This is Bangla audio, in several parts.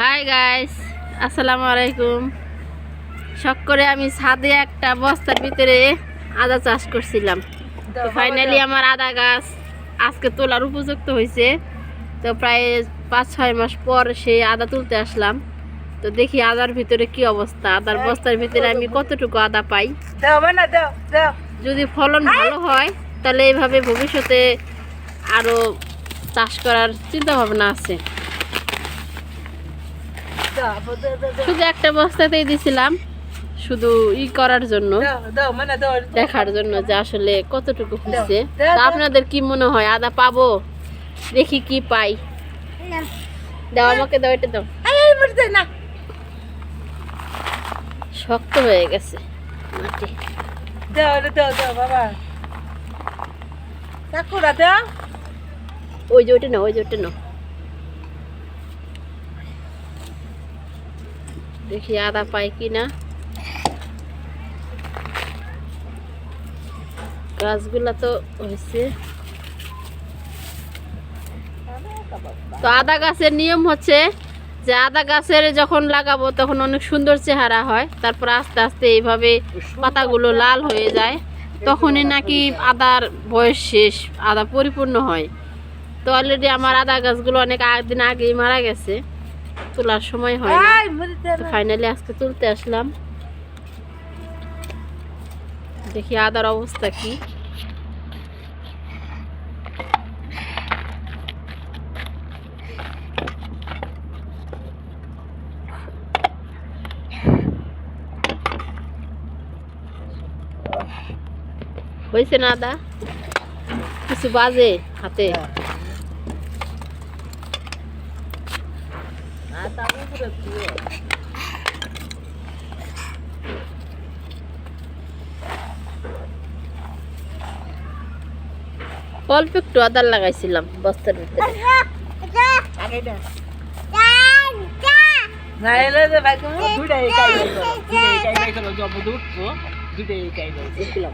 হাই গাইস আসসালামু আলাইকুম শখ করে আমি ছাদে একটা বস্তার ভিতরে আদা চাষ করছিলাম। তো ফাইনালি আমার আদা গাছ আজকে তোলার উপযুক্ত হয়েছে। তো প্রায় পাঁচ ছয় মাস পর সেই আদা তুলতে আসলাম। তো দেখি আদার ভিতরে কি অবস্থা। আদার বস্তার ভিতরে আমি কতটুকু আদা পাই? যদি ফলন ভালো হয় তাহলে এইভাবে ভবিষ্যতে আরও চাষ করার চিন্তা ভাবনা আছে। শুধু একটা বস্তাতেই দিছিলাম। শুধু ই করার জন্য, দেখার জন্য যে আসলে কতটুকু হচ্ছে। আপনাদের কি মনে হয়, আদা পাবো? দেখি কি পাই। দাও আমাকে দাও, এটা দাও। না শক্ত হয়ে গেছে ওই যে ওটা নাও, ওই যে ওটা নাও। দেখি আদা পাই কি না গাছগুলা তো হয়েছে। তো আদা গাছের নিয়ম হচ্ছে যে আদা গাছের যখন লাগাবো তখন অনেক সুন্দর চেহারা হয়, তারপর আস্তে আস্তে এইভাবে পাতাগুলো লাল হয়ে যায়। তখনই নাকি আদার বয়স শেষ, আদা পরিপূর্ণ হয়। তো অলরেডি আমার আদা গাছগুলো অনেক দিন আগেই মারা গেছে। তোলার সময় হয় না। ফাইনালি আজকে তুলতে আসলাম। দেখি আদার অবস্থা কি। হয়েছে না আদা? কিছু বাজে হাতে। অল্প একটু আদার লাগাইছিলাম বস্তার ভিতরে। আগে দাও না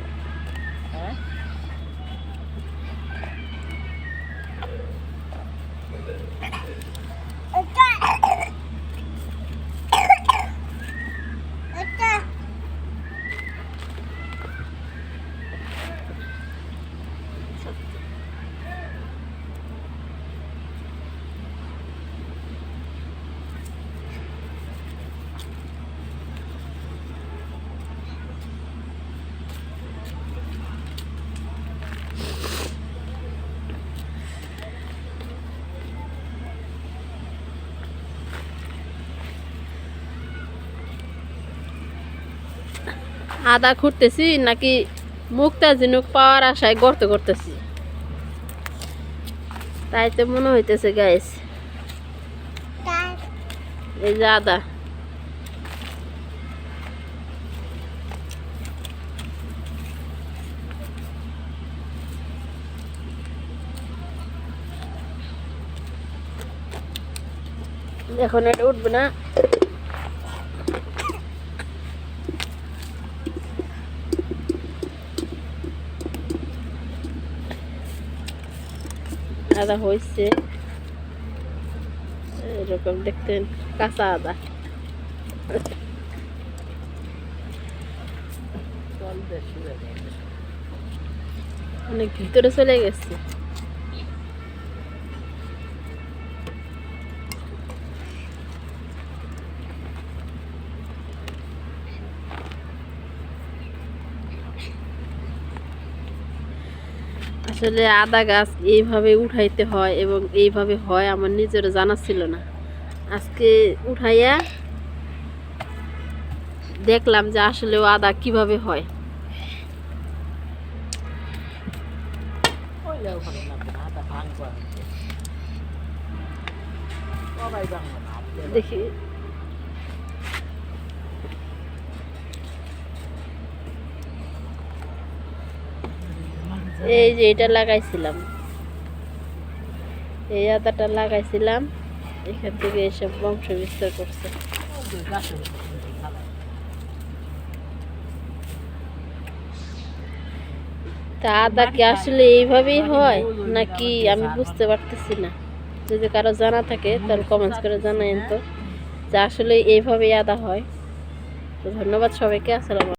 আদা খুঁড়তেছি, নাকি মুক্তা ঝিনুক পাওয়ার আশায় গর্ত করতেছি। তাই তো মনে হইতেছে গাইস এই যে আদা। এখন এটা উঠবে না। আদা হয়েছে। এরকম দেখতেন কাঁচা আদা। অনেক ভিতরে চলে গেছে। আসলে আদা গাছ এইভাবে উঠাইতে হয় এবং এইভাবে হয় আমার নিজেরও জানা ছিল না। আজকে উঠাইয়া দেখলাম যে আসলে ও আদা কীভাবে হয়। কইলেও ভালো লাগবে না হাতটা ভাঙবো সবাই ভাঙবো না আপনি দেখি এই যে এটা লাগাইছিলাম। এই আদাটা লাগাইছিলাম। এখান থেকে এসব বংশ বিস্তার করছে। তা আদা কি আসলে এইভাবেই হয়, নাকি আমি বুঝতে পারতেছি না? যদি কারও জানা থাকে, তাহলে কমেন্টস করে জানাইন তো, যে আসলে এইভাবেই আদা হয়। তো ধন্যবাদ সবাইকে, আসসালাম